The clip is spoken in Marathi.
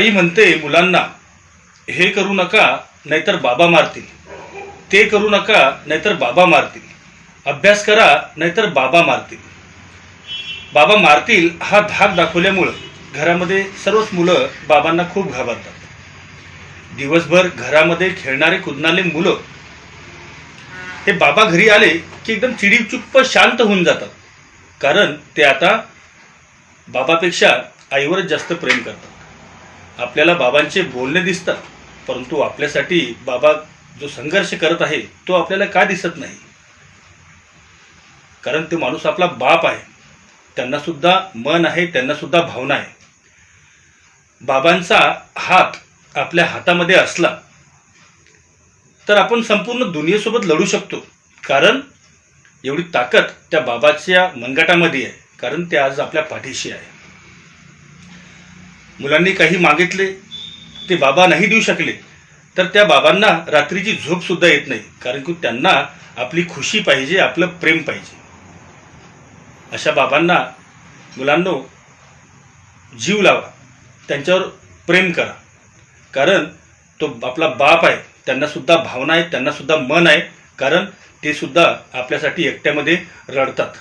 आई म्हणते मुलांना हे करू नका नाहीतर बाबा मारतील. ते करू नका नाहीतर बाबा मारतील. अभ्यास करा नाहीतर बाबा मारतील. बाबा मारतील हा धाक दाखवल्यामुळं घरामध्ये सर्वच मुलं बाबांना खूप घाबरतात. दिवसभर घरामध्ये खेळणारे कुदणारे मुलं? हे बाबा घरी आले की एकदम चिडीचुप्प शांत होऊन जातात. कारण ते आता बाबापेक्षा आईवरच जास्त प्रेम करतात. आपल्याला बाबांचे बोलणे दिसतात परंतु आपल्यासाठी बाबा जो संघर्ष करत आहे तो आपल्याला का दिसत नाही? कारण तो माणूस आपला बाप आहे. त्यांना सुद्धा मन आहे त्यांना सुद्धा भावना आहे. बाबांचा हात आपल्या हातामध्ये असला तर आपण संपूर्ण दुनियेसोबत लढू शकतो. कारण एवढी ताकद त्या बाबाच्या मनगटामध्ये आहे. कारण ते आज आपल्या पाठीशी आहे. मुलांनी काही मागितले ते बाबा नाही देऊ शकले तर त्या बाबांना रात्रीची झोपसुद्धा येत नाही कारण की त्यांना आपली खुशी पाहिजे आपलं प्रेम पाहिजे. अशा बाबांना मुलांनो जीव लावा त्यांच्यावर प्रेम करा. कारण तो आपला बाप आहे त्यांनासुद्धा भावना आहेत त्यांनासुद्धा मन आहे कारण ते सुद्धा आपल्यासाठी एकट्यामध्ये रडतात.